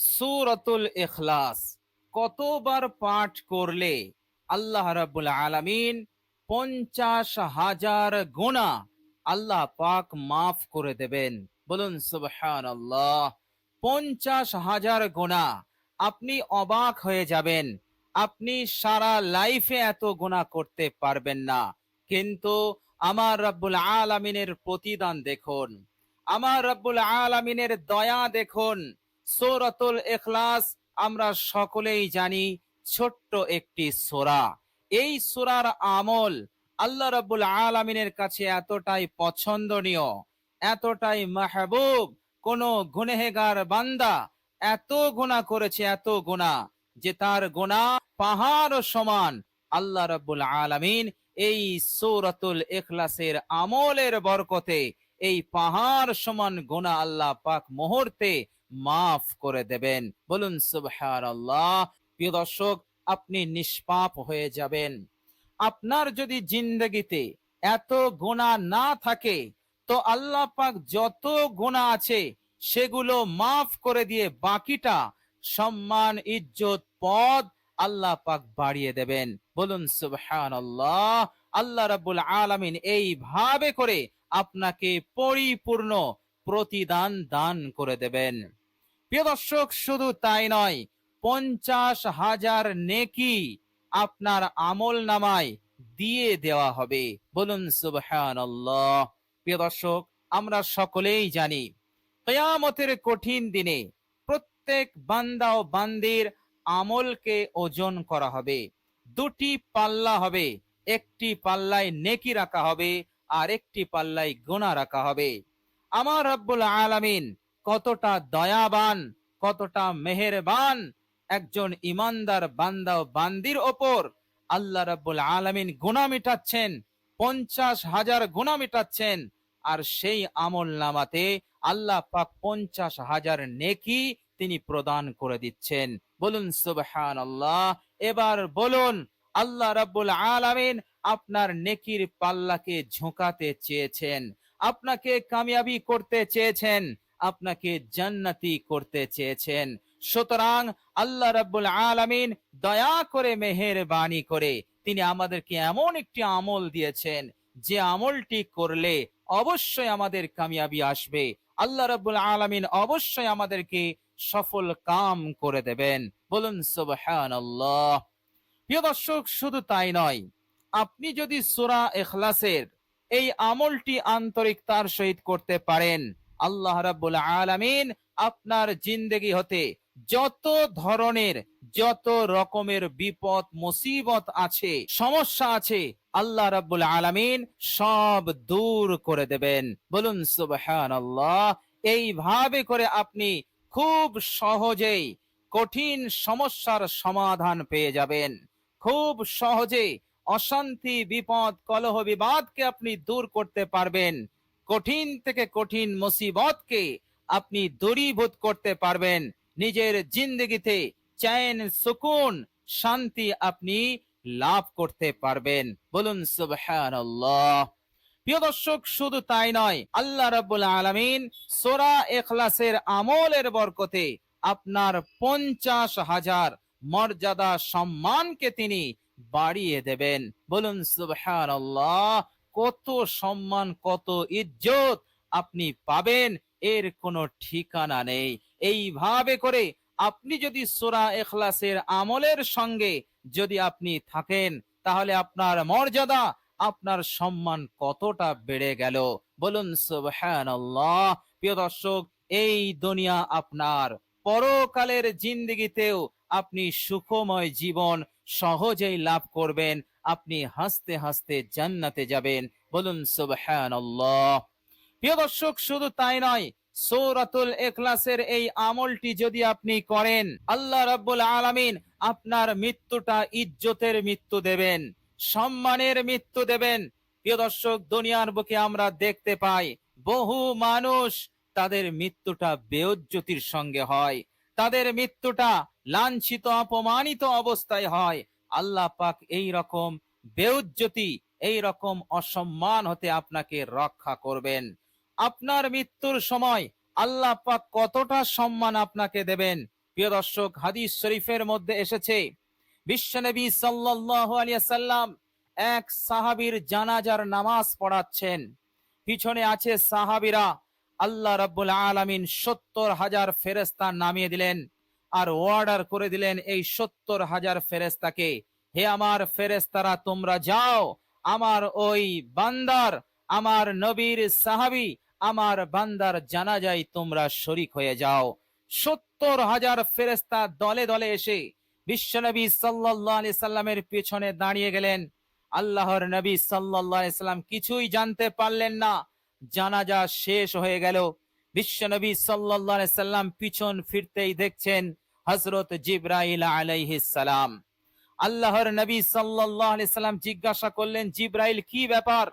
সুরতুল ইখলাস। কতবার পাঠ করলে আল্লাহ রাব্বুল আলামিন পঞ্চাশ হাজার গুণা আল্লাহ পাক মাফ করে দেবেন। বলুন সুবহান আল্লাহ পঞ্চাশ হাজার গুণা আপনি অবাক হয়ে যাবেন। আপনি সারা লাইফে এত গুণা করতে পারবেন না। কিন্তু আমার রব্বুল আলামিনের প্রতিদান দেখুন। আমার রব্বুল আলামিনের দয়া দেখুন। সূরাতুল ইখলাস আমরা সকলেই জানি, ছোট্ট একটি সূরা। এই সূরার আমল আল্লাহ রাব্বুল আলামিনের কাছে এতটাই পছন্দনীয়, এতটাই মাহবুব, কোন গুনেহেগার বান্দা এত গুনাহ করেছে, এত গুনাহ যে তার গুনাহ পাহাড় সমান। আল্লাহ রাব্বুল আলামিন এই সূরাতুল এখলাসের আমলের বরকতে এই পাহাড় সমান গুনাহ আল্লাহ পাক মুহূর্তে মাফ করে দেবেন। বলুন, সুবহানাল্লাহ। প্রিয় দর্শক, আপনি নিষ্পাপ হয়ে যাবেন। আপনার যদি জিন্দগিতে এত গুণা না থাকে, তো আল্লাহ পাক যত গুণা আছে, সেগুলো মাফ করে দিয়ে বাকিটা সম্মান, ইজ্জত, পদ আল্লাহ পাক বাড়িয়ে দেবেন। বলুন, সুবহানাল্লাহ। আল্লাহ আল্লাহ রাব্বুল আলামিন এইভাবে করে আপনাকে পরিপূর্ণ প্রতিদান দান করে দেবেন। প্রিয় দর্শক, শুধু তাই নয়, পঞ্চাশ হাজার নেকি আপনার আমল নামায় দিয়ে দেওয়া হবে। বলুন, সুবহানাল্লাহ। প্রিয় দর্শক, আমরা সকলেই জানি, কেয়ামতের কঠিন দিনে প্রত্যেক বান্দা ও বান্দির আমলকে ওজন করা হবে। দুটি পাল্লা হবে, একটি পাল্লায় নেকি রাখা হবে আর একটি পাল্লায় গোনা রাখা হবে। আমার রব্বুল আলামিন কতটা দয়াবান, কতটা মেহেরবান একজন ইমানদার বান্দা ও বান্দির ওপর আল্লাহ রাব্বুল আলামিন গুনাহ মিটাচ্ছেন, পঞ্চাশ হাজার গুনাহ মিটাচ্ছেন। আর সেই আমল নামাতে আল্লাহ পাক পঞ্চাশ হাজার নেকি তিনি প্রদান করে দিচ্ছেন। বলুন সুবহান আল্লাহ এবার বলুন, আল্লাহ রাব্বুল আলামিন আপনার নেকির পাল্লাকে ঝোঁকাতে চেয়েছেন, আপনাকে কামিয়াবি করতে চেয়েছেন আপনাকে জান্নাতি করতে চেয়েছেন। সুতরাং আল্লাহ রাব্বুল আলামিন দয়া করে মেহেরবানি করে তিনি আমাদেরকে এমন একটি আমল দিয়েছেন, যে আমলটি করলে অবশ্যই আমাদের কামিয়াবি আসবে। আল্লাহ রাব্বুল আলামিন অবশ্যই আমাদেরকে সফল কাম করে দেবেন। বলুন, সুবহানাল্লাহ। প্রিয় দর্শক, শুধু তাই নয়, আপনি যদি সূরা ইখলাসের এই আমলটি আন্তরিকতার সহিত করতে পারেন আল্লাহ রাব্বুল আলামিন আপনার জিন্দেগি হতে যত ধরনের, যত রকমের বিপদ, মুসিবত আছে, সমস্যা আছে, আল্লাহ রাব্বুল আলামিন সব দূর করে দেবেন। বলুন, সুবহানাল্লাহ। এইভাবে করে আপনি খুব সহজেই কঠিন সমস্যার সমাধান পেয়ে যাবেন। খুব সহজে অশান্তি, বিপদ, কলহ, বিবাদকে আপনি দূর করতে পারবেন। কঠিন থেকে কঠিন মুসিবতকে আপনি দূরীভূত করতে পারবেন। নিজের জিন্দগিতে চ্যান, সুকুন, শান্তি আপনি লাভ করতে পারবেন। বলুন, সুবহানাল্লাহ। প্রিয় দর্শক, শুধু তাই নয়, আল্লাহ রাব্বুল আলামিন সোরা এখলাসের আমলের বরকতে আপনার পঞ্চাশ হাজার মর্যাদা সম্মানকে তিনি বাড়িয়ে দেবেন। বলুন, সুবহানাল্লাহ। কত সম্মান, কত ইজ্জত আপনি পাবেন, এর কোনো ঠিকানা নেই। এইভাবে করে আপনি যদি সোরা এখলাসের আমলের সঙ্গে যদি আপনি থাকেন, তাহলে আপনার মর্যাদা, আপনার সম্মান কতটা বেড়ে গেল? বলুন প্রিয় দর্শক, এই দুনিয়া আপনার। পরকালের জিন্দগিতেও আপনি সুখময় জীবন সহজেই লাভ করবেন। আপনি হাসতে হাসতে জান্নাতে যাবেন। বলুন, সুবহানাল্লাহ। প্রিয় দর্শক, শুধু তাই নয়, সৌরাতুল এখলাসের এই আমলটি যদি আপনি করেন, আল্লাহ রাব্বুল আলামিন আপনার মৃত্যুটা ইজ্জতের মৃত্যু দেবেন, সম্মানের মৃত্যু দেবেন। প্রিয় দর্শক, দুনিয়ার বুকে আমরা দেখতে পাই, বহু মানুষ তাদের মৃত্যুটা বেউজ্জতির সঙ্গে হয়। তাদের মৃত্যুটা লাঞ্ছিত, অপমানিত অবস্থায় হয়। আল্লাহ পাক এই রকম বেউজ্জতি, এই রকম অসম্মান হতে আপনাকে রক্ষা করবেন। আপনার মৃত্যুর সময় আল্লাহ পাক কতটা সম্মান আপনাকে দেবেন? প্রিয় দর্শক, হাদিস শরীফের মধ্যে এসেছে বিশ্বনবী সাল্লাল্লাহু আলাইহি সাল্লাম এক সাহাবীর জানাজার নামাজ পড়াচ্ছেন। পিছনে আছে সাহাবীরা, আল্লাহ রাব্বুল আলামিন সত্তর হাজার ফেরেস্তা নামিয়ে দিলেন। আর অর্ডার করে দিলেন এই সত্তর হাজার ফেরেস্তাকে হে আমার ফেরেস্তারা তোমরা যাও। আমার ওই বান্দার, আমার নবীর সাহাবি, আমার বান্দার জানাজায় তোমরা শরিক হয়ে যাও। সত্তর হাজার ফেরেস্তা দলে দলে এসে বিশ্বনবী সাল্লাল্লাহু আলাইহি সাল্লামের পিছনে দাঁড়িয়ে গেলেন। আল্লাহর নবী আলাইহি সাল্লাম কিছুই জানতে পারলেন না। জানাজা শেষ হয়ে গেল। বিশ্বনবী আলাইহি সাল্লাম পিছন ফিরতেই দেখছেন হযরত জিবরাইল সালাম। আল্লাহর নবী আলাইহি সাল্লাম জিজ্ঞাসা করলেন, জিব্রাইল, কি ব্যাপার?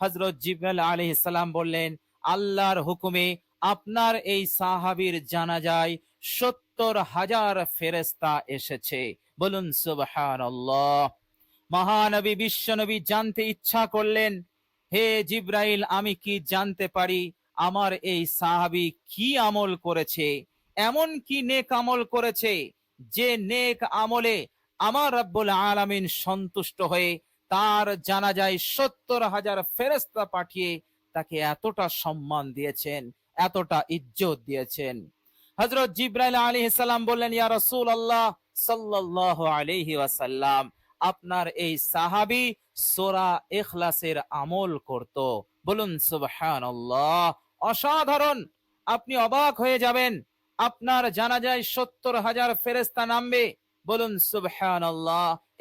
হযরত জিবরাইল সালাম বললেন, আল্লাহর হুকুমে আপনার এই সাহাবীর জানাজায় সত্তর হাজার ফেরেস্তা এসেছে। বলুন, সুবহানাল্লাহ। মহানবী, বিশ্বনবী জানতে ইচ্ছা করলেন, হে জিব্রাইল, আমি কি জানতে পারি? আমার এই সাহাবী কি আমল করেছে? এমন কি নেক আমল করেছে যে নেক আমলে আমার রব্বুল আলামিন সন্তুষ্ট হয়ে তার জানা যায় সত্তর হাজার ফেরেস্তা পাঠিয়ে তাকে এতটা সম্মান দিয়েছেন, এতটা ইজ্জত দিয়েছেন। হজরত জিব্রাইল আলী সাল্লাম বললেন, ইয়া রসুল আল্লাহ সাল্লাহ আলহি ওয়াসাল্লাম, আপনার এই সাহাবি সোরা এখলাসের আমল করত। বলুন সুবহান অসাধারণ, আপনি অবাক হয়ে যাবেন। আপনার জানা যায় সত্তর হাজার ফেরেস্তা নামবে। বলুন সুবহান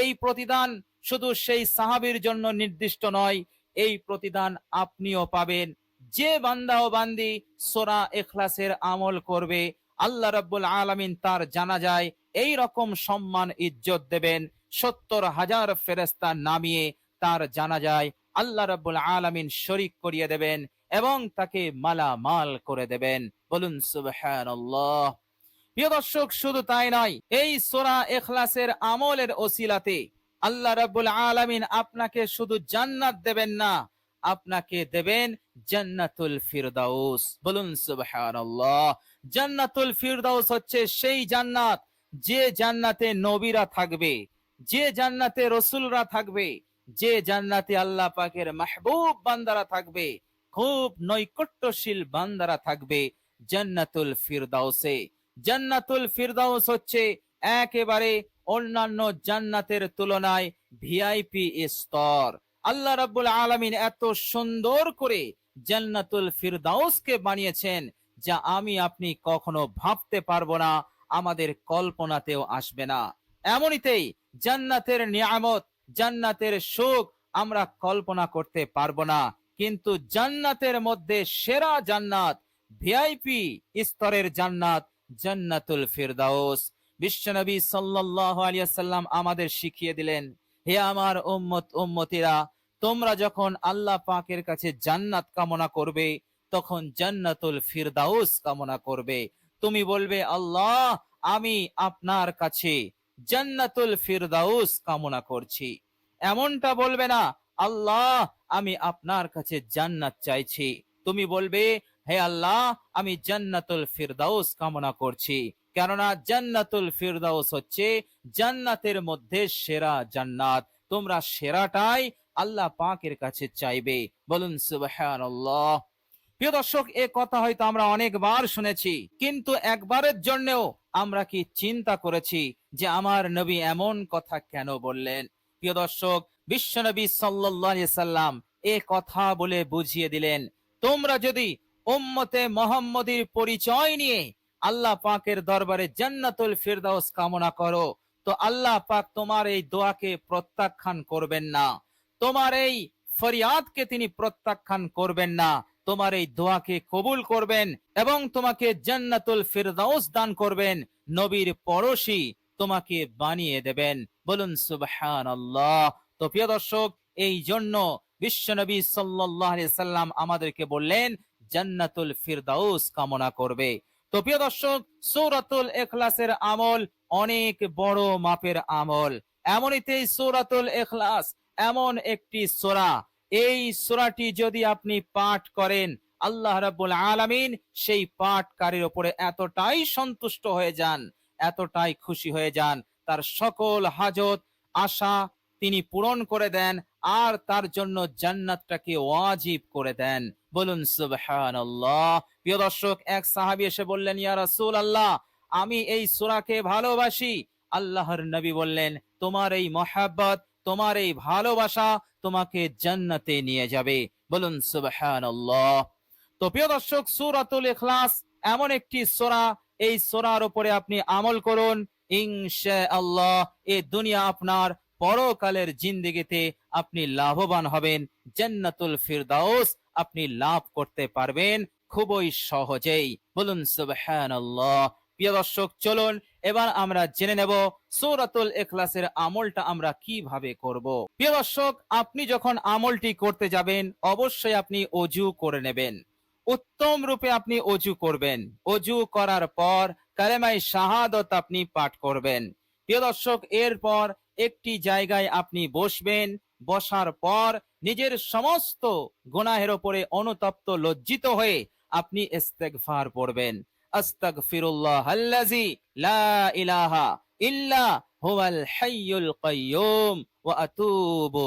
এই প্রতিদান শুধু সেই সাহাবির জন্য নির্দিষ্ট নয়, এই প্রতিদান আপনিও পাবেন। যে বান্দা ও বান্দি সোরা এখলাসের আমল করবে, আল্লাহ রাব্বুল আলামিন তার জানা যায় এই রকম সম্মান, ইজ্জত দেবেন। সত্তর হাজার ফেরেস্তা নামিয়ে তার জানা যায় আল্লাহ রাব্বুল আলামিন শরিক করিয়ে দেবেন। এবং তাকে মালামাল করে দেবেন। বলুন, সুবহানাল্লাহ। প্রিয় দর্শক, শুধু তাই নয়, এই সোরা এখলাসের আমলের ওসিলাতে আল্লাহ রাব্বুল আলামিন আপনাকে শুধু জান্নাত দেবেন না, আপনাকে দেবেন জান্নাতুল ফিরদাউস। বলুন, সুবহানাল্লাহ। জান্নাতুল ফিরদাউস হচ্ছে সেই জান্নাত, যে জান্নাতে নবীরা থাকবে, যে জান্নাতে রসুলরা থাকবে, যে জান্নাতে আল্লাহ পাকের মাহবুব বান্দারা থাকবে খুব নৈকট্যশীল বান্দারা থাকবে জান্নাতুল ফিরদাউসে। জান্নাতুল ফিরদাউস হচ্ছে একেবারে অন্যান্য জান্নাতের তুলনায় ভিআইপি স্তর। আল্লাহ রাব্বুল আলামিন এত সুন্দর করে জান্নাতুল ফিরদাউসকে বানিয়েছেন যা আমি, আপনি কখনো ভাবতে পারব না, আমাদের কল্পনাতেও আসবে না। এমনিতেই জান্নাতের নিয়ামত, জান্নাতের সুখ আমরা কল্পনা করতে পারব না। কিন্তু জান্নাতের মধ্যে সেরা জান্নাত ভিআইপি স্তরের জান্নাত জান্নাতুল ফিরদাউস। বিশ্বনবী সাল্লাল্লাহু আলাইহি সাল্লাম আমাদের শিখিয়ে দিলেন, হে আমার উম্মত, উম্মতিরা, তোমরা যখন আল্লাহ পাকের কাছে জান্নাত কামনা করবে, তখন জান্নাতুল ফিরদাউস কামনা করবে। তুমি বলবে, আল্লাহ, আমি আপনার কাছে জান্নাতুল ফিরদাউস কামনা করছি। এমনটা বলবে না আল্লাহ, আমি আপনার কাছে জান্নাত চাইছি। তুমি বলবে, হে আল্লাহ, আমি জান্নাতুল ফিরদাউস কামনা করছি। কেননা জান্নাতুল ফিরদাউস হচ্ছে জান্নাতের মধ্যে সেরা জান্নাত। তোমরা সেরাটাই আল্লাহ পাকের কাছে চাইবে। বলুন, সুবহানাল্লাহ। প্রিয় দর্শক, এ কথা হয়তো আমরা অনেকবার শুনেছি, কিন্তু একবারের জন্যও আমরা কি চিন্তা করেছি যে আমার নবী এমন কথা কেন বললেন? প্রিয় দর্শক বিশ্বনবী সাল্লাল্লাহু সাল্লাম এ কথা বলে বুঝিয়ে দিলেন, তোমরা যদি উম্মতে মোহাম্মদীর পরিচয় নিয়ে আল্লাহ পাকের দরবারে জান্নাতুল ফিরদাউস কামনা করো, তো আল্লাহ পাক তোমার এই দোয়াকে প্রত্যাখ্যান করবেন না। তোমার এই ফরিয়াদকে তিনি প্রত্যাখ্যান করবেন না। তোমার এই দোয়াকে কবুল করবেন এবং তোমাকে জান্নাতুল ফিরদাউস দান করবেন। নবীর পড়োশী তোমাকে বানিয়ে দেবেন। বলুন, সুবহানাল্লাহ। তো প্রিয় দর্শক এই জন্য বিশ্বনবী আলাইহি সাল্লাম আমাদেরকে বললেন, জান্নাতুল ফিরদাউস কামনা করবে। তো প্রিয় দর্শক, সূরাতুল ইখলাসের আমল অনেক বড় মাপের আমল। এমনিতেই সূরাতুল ইখলাস, এমন একটি সূরা। এই সূরাটি যদি আপনি পাঠ করেন, আল্লাহ রাব্বুল আলামিন সেই পাঠকারীর উপরে এতটাই সন্তুষ্ট হয়ে যান, এতটাই খুশি হয়ে যান, তার সকল হাজত, আশা তিনি পূরণ করে দেন আর তার জন্য জান্নাতটাকে ওয়াজিব করে দেন। বলুন, সুবহানাল্লাহ। প্রিয় দর্শক, এক সাহাবী এসে বললেন, ইয়া রাসূলুল্লাহ, আমি এই সূরাকে ভালোবাসি। আল্লাহর নবী বললেন, তোমার এই মহাব্বত, তোমার এই ভালোবাসা তোমাকে জান্নাতে নিয়ে যাবে। বলুন, সুবহানাল্লাহ। তো প্রিয় দর্শক, সূরাতুল ইখলাস এমন একটি সূরা। এই সূরার উপরে আপনি আমল করুন। ইনশাআল্লাহ এই দুনিয়া আপনার পরকালের জিন্দেগিতে আপনি লাভবান হবেন, জান্নাতুল ফিরদাউস আপনি লাভ করতে পারবেন খুবই সহজেই। বলুন, সুবহানাল্লাহ। প্রিয় দর্শক, চলুন, এবার আমরা জেনে নেব সূরাতুল ইখলাসের আমলটা আমরা কীভাবে করব। প্রিয় দর্শক, আপনি যখন আমলটি করতে যাবেন, অবশ্যই আপনি অজু করে নেবেন। উত্তম রূপে আপনি অজু করবেন। অজু করার পর কালেমাই শাহাদত আপনি পাঠ করবেন। প্রিয় দর্শক, এরপর একটি জায়গায় আপনি বসবেন, বসার পর নিজের সমস্ত গুনাহের ওপরে অনুতপ্ত, লজ্জিত হয়ে আপনি ইস্তেগফার পড়বেন। আস্তাগফিরুল্লাহ আল্লাযী লা ইলাহা ইল্লা হুয়াল হাইয়ুল কাইয়্যুম ওয়া আতুবু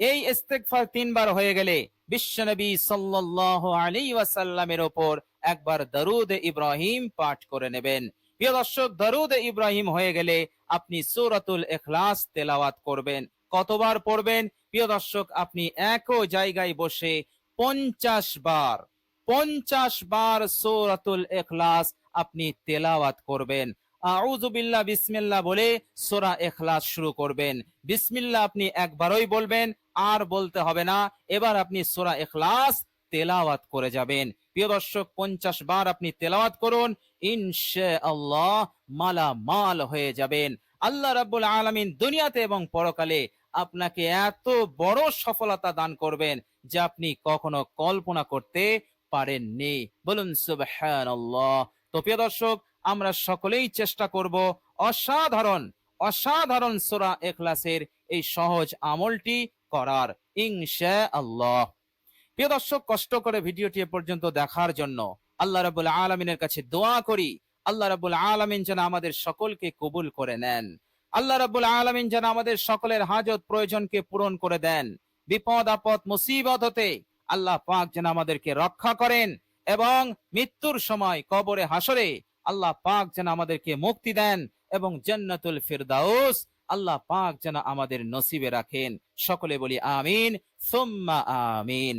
এই ইস্তেগফার তিনবার হয়ে গেলে বিশ্বনবী সাল্লাল্লাহু আলাইহি ওয়াসাল্লামের ওপর একবার দরুদ ইব্রাহিম পাঠ করে নেবেন। প্রিয় দর্শক, দরুদ ইব্রাহিম হয়ে গেলে আপনি সূরাতুল ইখলাস তেলাওয়াত করবেন। কতবার পড়বেন? প্রিয় দর্শক, আপনি একই জায়গায় বসে পঞ্চাশ বার পঞ্চাশ বার সূরাতুল ইখলাস আপনি তেলাওয়াত করবেন। আউযু বিল্লাহ, বিসমিল্লাহ বলে সূরা ইখলাস শুরু করবেন। বিসমিল্লাহ আপনি একবারই বলবেন, আর বলতে হবে না। এবার আপনি সোরা ইখলাস তেলাওয়াত করে যাবেন। প্রিয় দর্শক, পঞ্চাশ বার আপনি তেলাওয়াত করুন, ইনশাআল্লাহ মালা মাল হয়ে যাবেন। আল্লাহ রাব্বুল আলামিন দুনিয়াতে এবং পরকালে আপনাকে এত বড় সফলতা দান করবেন যে আপনি কখনো কল্পনা করতে পারেননি। বলুন, সুবহানাল্লাহ। তো প্রিয় দর্শক, আমরা সকলেই চেষ্টা করব অসাধারণ অসাধারণ সোরা ইখলাসের এই সহজ আমলটি করার। ইনশাআল্লাহ। প্রিয় দর্শক, কষ্ট করে ভিডিওটি এ পর্যন্ত দেখার জন্য আল্লাহ রাব্বুল আলামিনের কাছে দোয়া করি। আল্লাহ রাব্বুল আলামিন যেন আমাদের সকলকে কবুল করে নেন। আল্লাহ রাব্বুল আলামিন যেন আমাদের সকলের হাজত প্রয়োজনকে পূরণ করে দেন। বিপদ, আপদ, মুসিবত হতে আল্লাহ পাক যেন আমাদেরকে রক্ষা করেন এবং মৃত্যুর সময় কবরে হাসরে আল্লাহ পাক যেন আমাদেরকে মুক্তি দেন এবং জান্নাতুল ফিরদাউস আল্লাহ পাক যেন আমাদের নসিবে রাখেন। সকলে বলি আমিন, সুম্মা আমিন।